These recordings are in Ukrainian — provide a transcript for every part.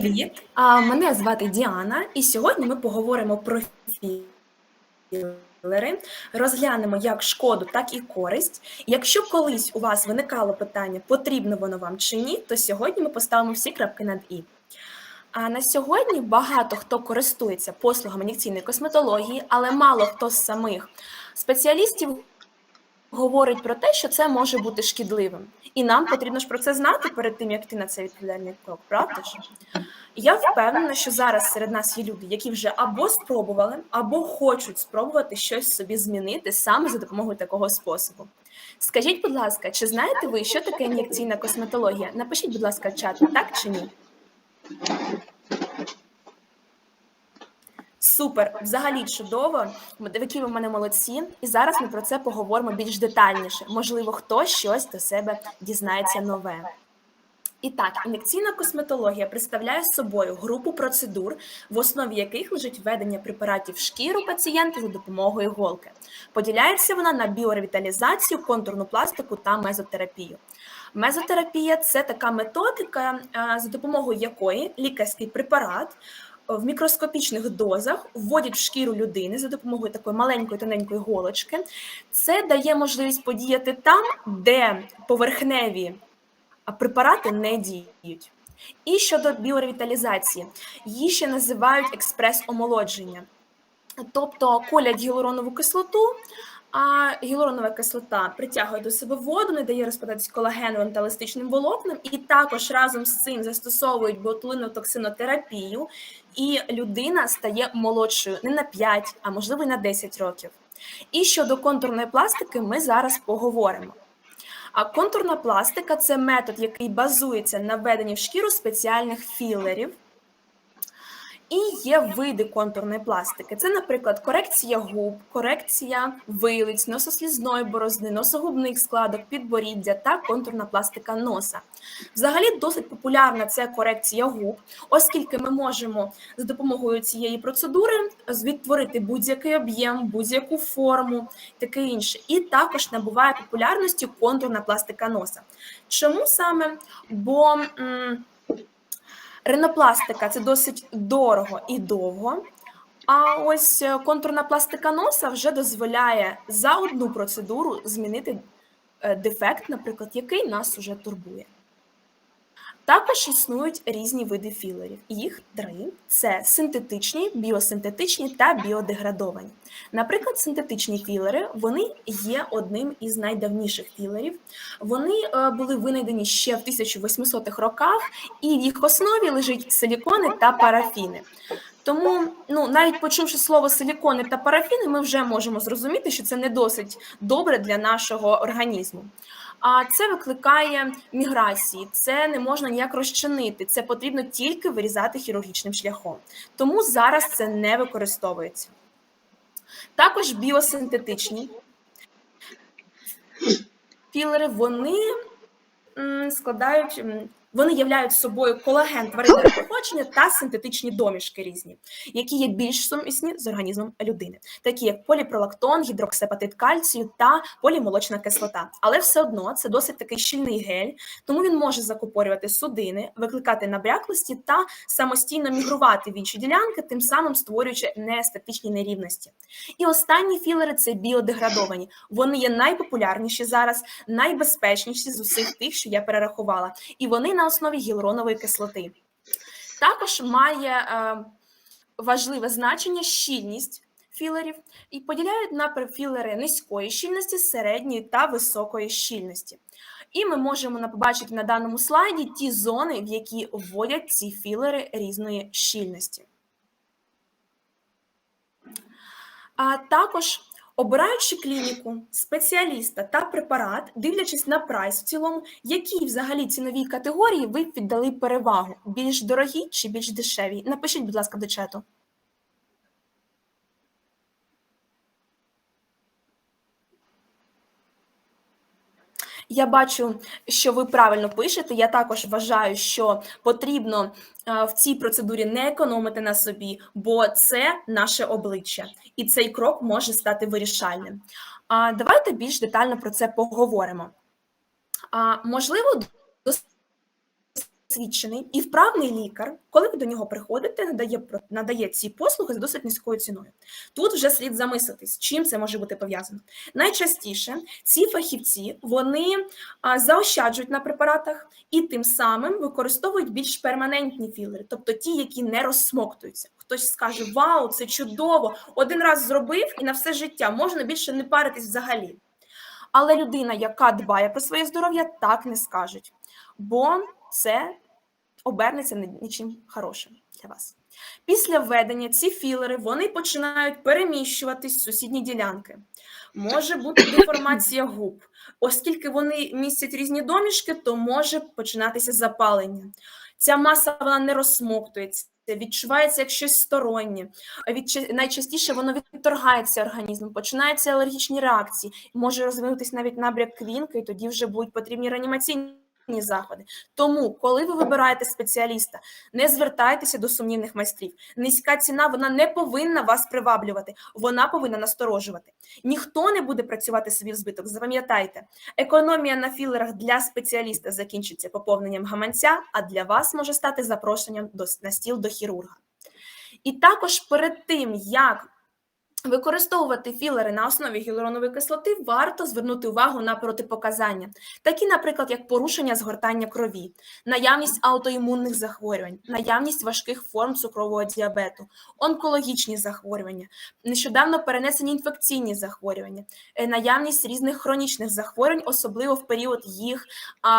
Привіт! Мене звати Діана, і сьогодні ми поговоримо про філери, розглянемо як шкоду, так і користь. Якщо колись у вас виникало питання, потрібно воно вам чи ні, то сьогодні ми поставимо всі крапки над і. А на сьогодні багато хто користується послугами ін'єкційної косметології, але мало хто з самих спеціалістів говорить про те, що це може бути шкідливим. І нам потрібно ж про це знати перед тим, як йти на цей відповідальний крок, правда ж? Я впевнена, що зараз серед нас є люди, які вже або спробували, або хочуть спробувати щось собі змінити саме за допомогою такого способу. Скажіть, будь ласка, чи знаєте ви, що таке ін'єкційна косметологія? Напишіть, будь ласка, в чат, так чи ні? Супер, взагалі чудово. Які ви в мене молодці, і зараз ми про це поговоримо більш детальніше. Можливо, хтось щось до себе дізнається нове. І так, ін'єкційна косметологія представляє собою групу процедур, в основі яких лежить введення препаратів в шкіру пацієнта за допомогою голки. Поділяється вона на біоревіталізацію, контурну пластику та мезотерапію. Мезотерапія це така методика, за допомогою якої лікарський препарат в мікроскопічних дозах вводять в шкіру людини за допомогою такої маленької тоненької голочки. Це дає можливість подіяти там, де поверхневі препарати не діють. І щодо біоревіталізації, її ще називають експрес-омолодження. Тобто колять гіалуронову кислоту, а гіалуронова кислота притягує до себе воду, не дає розпадатись колагеновим та еластичним волокнам, і також разом з цим застосовують ботулинну токсинотерапію, і людина стає молодшою не на 5, а можливо і на 10 років. І щодо контурної пластики, ми зараз поговоримо. А контурна пластика це метод, який базується на введенні в шкіру спеціальних філерів. І є види контурної пластики. Це, наприклад, корекція губ, корекція вилиць, носослізної борозни, носогубних складок, підборіддя та контурна пластика носа. Взагалі, досить популярна це корекція губ, оскільки ми можемо за допомогою цієї процедури відтворити будь-який об'єм, будь-яку форму, таке інше. І також набуває популярності контурна пластика носа. Чому саме? Бо м Ринопластика це досить дорого і довго. А ось е, контурна пластика носа вже дозволяє за одну процедуру змінити е, дефект, наприклад, який нас уже турбує. Також існують різні види філерів. Їх три: це синтетичні, біосинтетичні та біодеградовані. Наприклад, синтетичні філери вони є одним із найдавніших філерів. Вони е, були винайдені ще в 1800-х роках, і в їх основі лежать силікони та парафіни. Тому, ну навіть почувши слово силікони та парафіни, ми вже можемо зрозуміти, що це не досить добре для нашого організму. А це викликає міграції, це не можна ніяк розчинити. Це потрібно тільки вирізати хірургічним шляхом. Тому зараз це не використовується. Також біосинтетичні філери вони складають вони являють собою колаген тваринного походження та синтетичні домішки різні, які є більш сумісні з організмом людини, такі як поліпролактон, гідроксепатит кальцію та полімолочна кислота. Але все одно це досить такий щільний гель, тому він може закупорювати судини, викликати набряклості та самостійно мігрувати в інші ділянки, тим самим створюючи неестетичні нерівності. І останні філери це біодеградовані. Вони є найпопулярніші зараз, найбезпечніші з усіх тих, що я перерахувала, і вони на на основі гіалуронової кислоти. Також має е, важливе значення щільність філерів і поділяють на філери низької щільності, середньої та високої щільності. І ми можемо побачити на даному слайді ті зони, в які вводять ці філери різної щільності. А також Обираючи клініку, спеціаліста та препарат, дивлячись на прайс в цілому, якій взагалі ціновій категорії ви віддали перевагу? Більш дорогі чи більш дешеві? Напишіть, будь ласка, до чату. Я бачу, що ви правильно пишете. Я також вважаю, що потрібно в цій процедурі не економити на собі, бо це наше обличчя, і цей крок може стати вирішальним. А давайте більш детально про це поговоримо. А можливо, досвідчений і вправний лікар, коли ви до нього приходите, надає надає ці послуги з досить низькою ціною. Тут вже слід замислитись, чим це може бути пов'язано. Найчастіше ці фахівці вони заощаджують на препаратах і тим самим використовують більш перманентні філери, тобто ті, які не розсмоктуються. Хтось скаже: Вау, це чудово! Один раз зробив і на все життя можна більше не паритись взагалі. Але людина, яка дбає про своє здоров'я, так не скажуть, бо це обернеться ні- нічим хорошим для вас. Після введення ці філери вони починають переміщуватись в сусідні ділянки. Може бути деформація губ. Оскільки вони містять різні домішки, то може починатися запалення. Ця маса вона не розсмоктується, відчувається як щось стороннє. Найчастіше воно відторгається організмом, починаються алергічні реакції, може розвинутися навіть набряк квінки, і тоді вже будуть потрібні реанімаційні заходи. Тому, коли ви вибираєте спеціаліста, не звертайтеся до сумнівних майстрів. Низька ціна вона не повинна вас приваблювати, вона повинна насторожувати. Ніхто не буде працювати собі в збиток. Запам'ятайте, економія на філерах для спеціаліста закінчиться поповненням гаманця, а для вас може стати запрошенням до, на стіл до хірурга. І також перед тим, як Використовувати філери на основі гіалуронової кислоти варто звернути увагу на протипоказання, такі, наприклад, як порушення згортання крові, наявність аутоімунних захворювань, наявність важких форм цукрового діабету, онкологічні захворювання, нещодавно перенесені інфекційні захворювання, е, наявність різних хронічних захворювань, особливо в період їх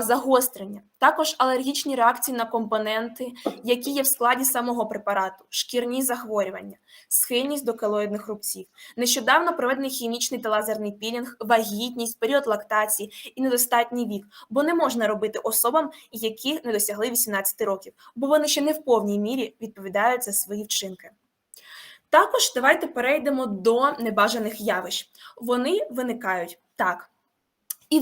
загострення. Також алергічні реакції на компоненти, які є в складі самого препарату, шкірні захворювання, схильність до келоїдних рубців, нещодавно проведений хімічний та лазерний пілінг, вагітність, період лактації і недостатній вік, бо не можна робити особам, які не досягли 18 років, бо вони ще не в повній мірі відповідають за свої вчинки. Також давайте перейдемо до небажаних явищ. Вони виникають так. І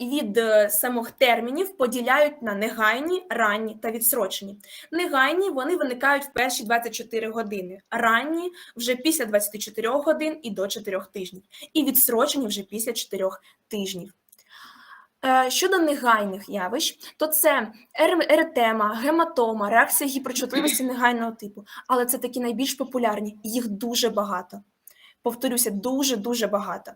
від е, самих термінів поділяють на негайні, ранні та відсрочені. Негайні вони виникають в перші 24 години, ранні вже після 24 годин і до 4 тижнів, і відсрочені вже після 4 тижнів. Е, Щодо негайних явищ, то це ер- еретема, гематома, реакція гіперчутливості негайного типу, але це такі найбільш популярні, їх дуже багато. Повторюся, дуже-дуже багато.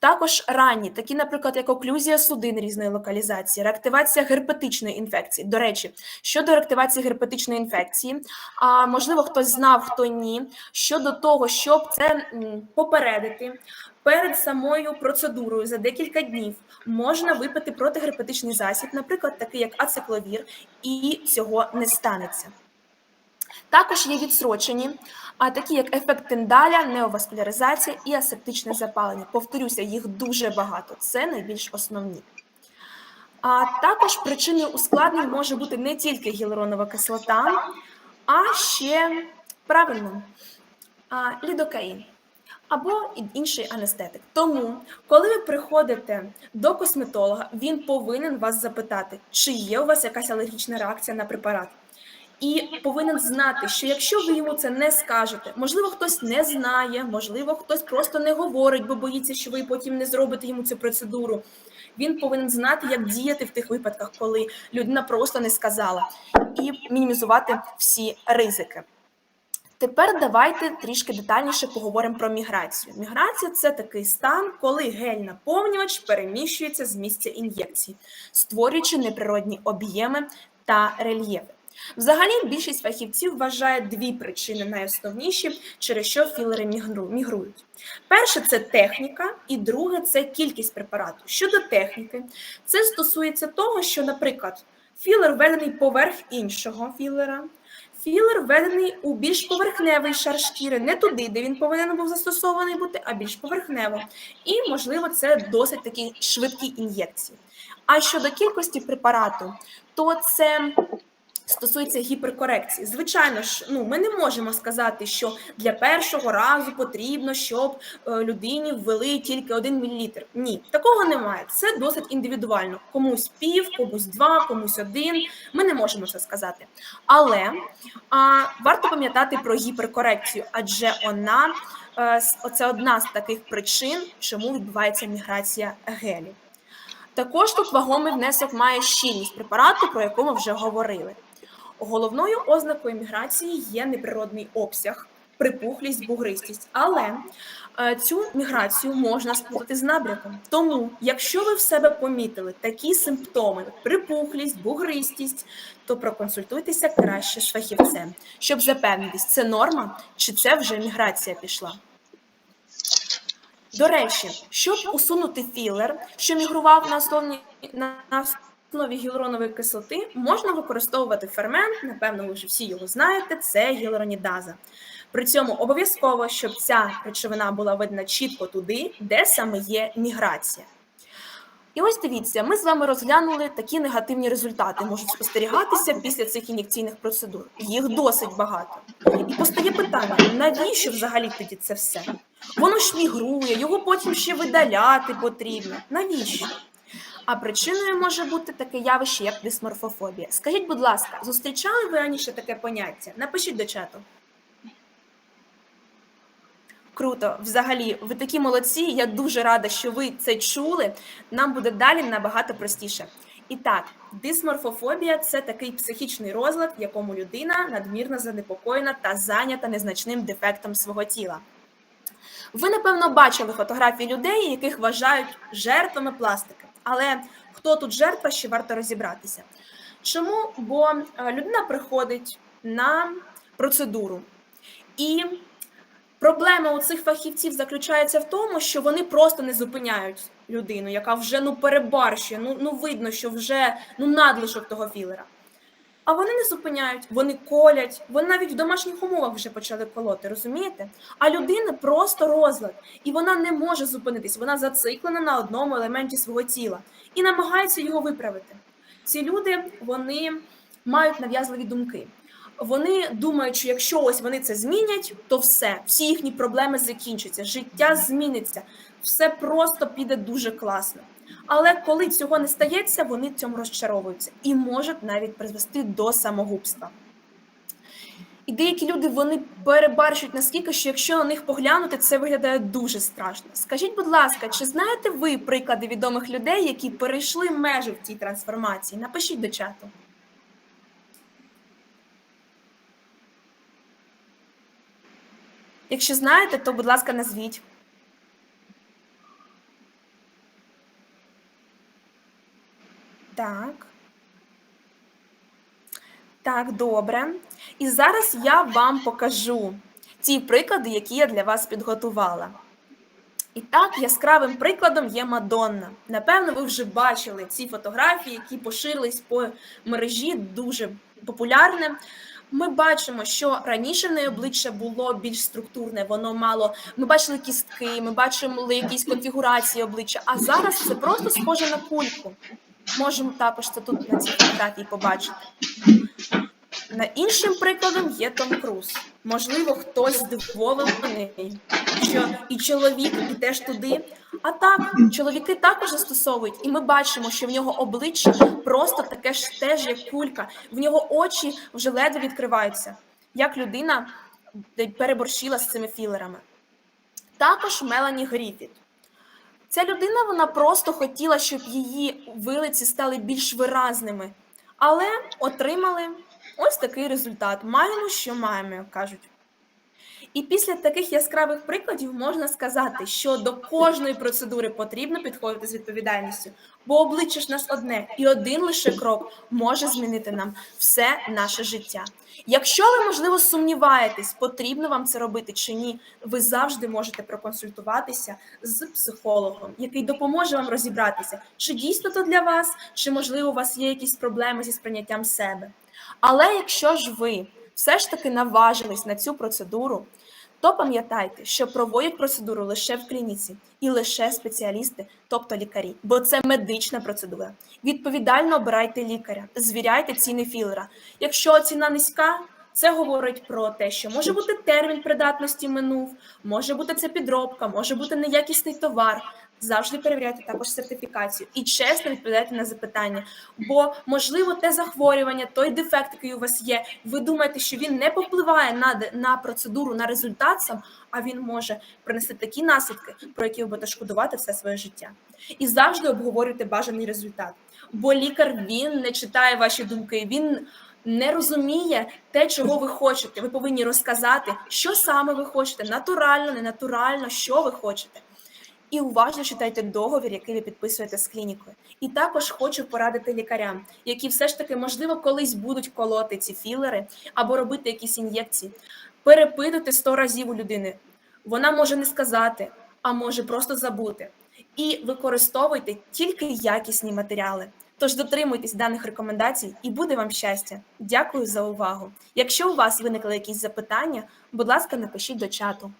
Також ранні, такі, наприклад, як оклюзія судин різної локалізації, реактивація герпетичної інфекції. До речі, щодо реактивації герпетичної інфекції, а можливо, хтось знав, хто ні. Щодо того, щоб це попередити, перед самою процедурою за декілька днів можна випити протигерпетичний засіб, наприклад, такий як ацикловір, і цього не станеться. Також є відсрочені, а такі як ефект тендаля, неоваскуляризація і асептичне запалення. Повторюся, їх дуже багато. Це найбільш основні. А також причиною ускладнень може бути не тільки гіалуронова кислота, а ще правильно лідокаїн або інший анестетик. Тому, коли ви приходите до косметолога, він повинен вас запитати, чи є у вас якась алергічна реакція на препарат. І повинен знати, що якщо ви йому це не скажете, можливо, хтось не знає, можливо, хтось просто не говорить, бо боїться, що ви потім не зробите йому цю процедуру. Він повинен знати, як діяти в тих випадках, коли людина просто не сказала, і мінімізувати всі ризики. Тепер давайте трішки детальніше поговоримо про міграцію. Міграція це такий стан, коли гель-наповнювач переміщується з місця ін'єкції, створюючи неприродні об'єми та рельєфи. Взагалі, більшість фахівців вважає дві причини найосновніші, через що філери мігрують. Перше це техніка, і друге це кількість препарату. Щодо техніки, це стосується того, що, наприклад, філер введений поверх іншого філера, Філер введений у більш поверхневий шар шкіри, не туди, де він повинен був застосований бути, а більш поверхнево. І, можливо, це досить такі швидкі ін'єкції. А щодо кількості препарату, то це стосується гіперкорекції. Звичайно ж, ну ми не можемо сказати, що для першого разу потрібно, щоб е, людині ввели тільки один мілілітр. Ні, такого немає. Це досить індивідуально. Комусь пів, комусь два, комусь один. Ми не можемо це сказати. Але а, варто пам'ятати про гіперкорекцію, адже вона е, оце одна з таких причин, чому відбувається міграція гелів. Також тут вагомий внесок має щільність препарату, про яку ми вже говорили. Головною ознакою міграції є неприродний обсяг, припухлість, бугристість. Але е, цю міграцію можна сплутати з набряком. Тому, якщо ви в себе помітили такі симптоми: припухлість, бугристість, то проконсультуйтеся краще з фахівцем, щоб запевнитись, це норма чи це вже міграція пішла. До речі, щоб усунути філер, що мігрував на основі, на основі гіалуронової кислоти, можна використовувати фермент, напевно, ви вже всі його знаєте, це гіалуронідаза. При цьому обов'язково, щоб ця речовина була видна чітко туди, де саме є міграція. І ось дивіться, ми з вами розглянули такі негативні результати, можуть спостерігатися після цих ін'єкційних процедур. Їх досить багато. І постає питання: навіщо взагалі тоді це все? Воно ж мігрує, його потім ще видаляти потрібно. Навіщо? А причиною може бути таке явище, як дисморфофобія. Скажіть, будь ласка, зустрічали ви раніше таке поняття? Напишіть до чату. Круто, взагалі, ви такі молодці. Я дуже рада, що ви це чули. Нам буде далі набагато простіше. І так, дисморфофобія це такий психічний розлад, в якому людина надмірно занепокоєна та зайнята незначним дефектом свого тіла. Ви, напевно, бачили фотографії людей, яких вважають жертвами пластики. Але хто тут жертва, ще варто розібратися. Чому? Бо е, людина приходить на процедуру і Проблема у цих фахівців заключається в тому, що вони просто не зупиняють людину, яка вже ну перебарщує, ну ну видно, що вже ну надлишок того філера. А вони не зупиняють, вони колять, вони навіть в домашніх умовах вже почали колоти, розумієте? А людина просто розлад, і вона не може зупинитись, вона зациклена на одному елементі свого тіла і намагається його виправити. Ці люди вони мають нав'язливі думки вони думають, що якщо ось вони це змінять, то все, всі їхні проблеми закінчаться, життя зміниться, все просто піде дуже класно. Але коли цього не стається, вони цьому розчаровуються і можуть навіть призвести до самогубства. І деякі люди вони перебарщують наскільки, що якщо на них поглянути, це виглядає дуже страшно. Скажіть, будь ласка, чи знаєте ви приклади відомих людей, які перейшли межі в цій трансформації? Напишіть до чату. Якщо знаєте, то, будь ласка, назвіть. Так. Так, добре. І зараз я вам покажу ті приклади, які я для вас підготувала. І так, яскравим прикладом є Мадонна. Напевно, ви вже бачили ці фотографії, які поширились по мережі, дуже популярне. Ми бачимо, що раніше в неї обличчя було більш структурне, воно мало. Ми бачили кістки, ми бачимо якісь конфігурації обличчя, а зараз це просто схоже на кульку. Можемо також це тут на цій фотографії побачити. На іншим прикладом є Том Круз. Можливо, хтось здивований, що і чоловік, і теж туди. А так, чоловіки також застосовують, і ми бачимо, що в нього обличчя просто таке ж теж, як кулька. В нього очі вже ледве відкриваються, як людина переборщила з цими філерами. Також Мелані Гріфіт. Ця людина вона просто хотіла, щоб її вилиці стали більш виразними, але отримали ось такий результат. Маємо, що маємо, кажуть. І після таких яскравих прикладів можна сказати, що до кожної процедури потрібно підходити з відповідальністю, бо обличчя ж нас одне, і один лише крок може змінити нам все наше життя. Якщо ви, можливо, сумніваєтесь, потрібно вам це робити чи ні, ви завжди можете проконсультуватися з психологом, який допоможе вам розібратися, чи дійсно то для вас, чи можливо у вас є якісь проблеми зі сприйняттям себе. Але якщо ж ви все ж таки наважились на цю процедуру, то пам'ятайте, що проводять процедуру лише в клініці і лише спеціалісти, тобто лікарі, бо це медична процедура. Відповідально обирайте лікаря, звіряйте ціни філера. Якщо ціна низька, це говорить про те, що може бути термін придатності минув, може бути це підробка, може бути неякісний товар. Завжди перевіряйте також сертифікацію і чесно відповідайте на запитання. Бо, можливо, те захворювання, той дефект, який у вас є, ви думаєте, що він не повпливає на, на процедуру, на результат сам, а він може принести такі наслідки, про які ви будете шкодувати все своє життя. І завжди обговорюйте бажаний результат. Бо лікар він не читає ваші думки, він не розуміє те, чого ви хочете. Ви повинні розказати, що саме ви хочете, натурально, не натурально, що ви хочете. І уважно читайте договір, який ви підписуєте з клінікою. І також хочу порадити лікарям, які все ж таки, можливо, колись будуть колоти ці філери або робити якісь ін'єкції. Перепитуйте 100 разів у людини. Вона може не сказати, а може просто забути. І використовуйте тільки якісні матеріали. Тож дотримуйтесь даних рекомендацій і буде вам щастя. Дякую за увагу. Якщо у вас виникли якісь запитання, будь ласка, напишіть до чату.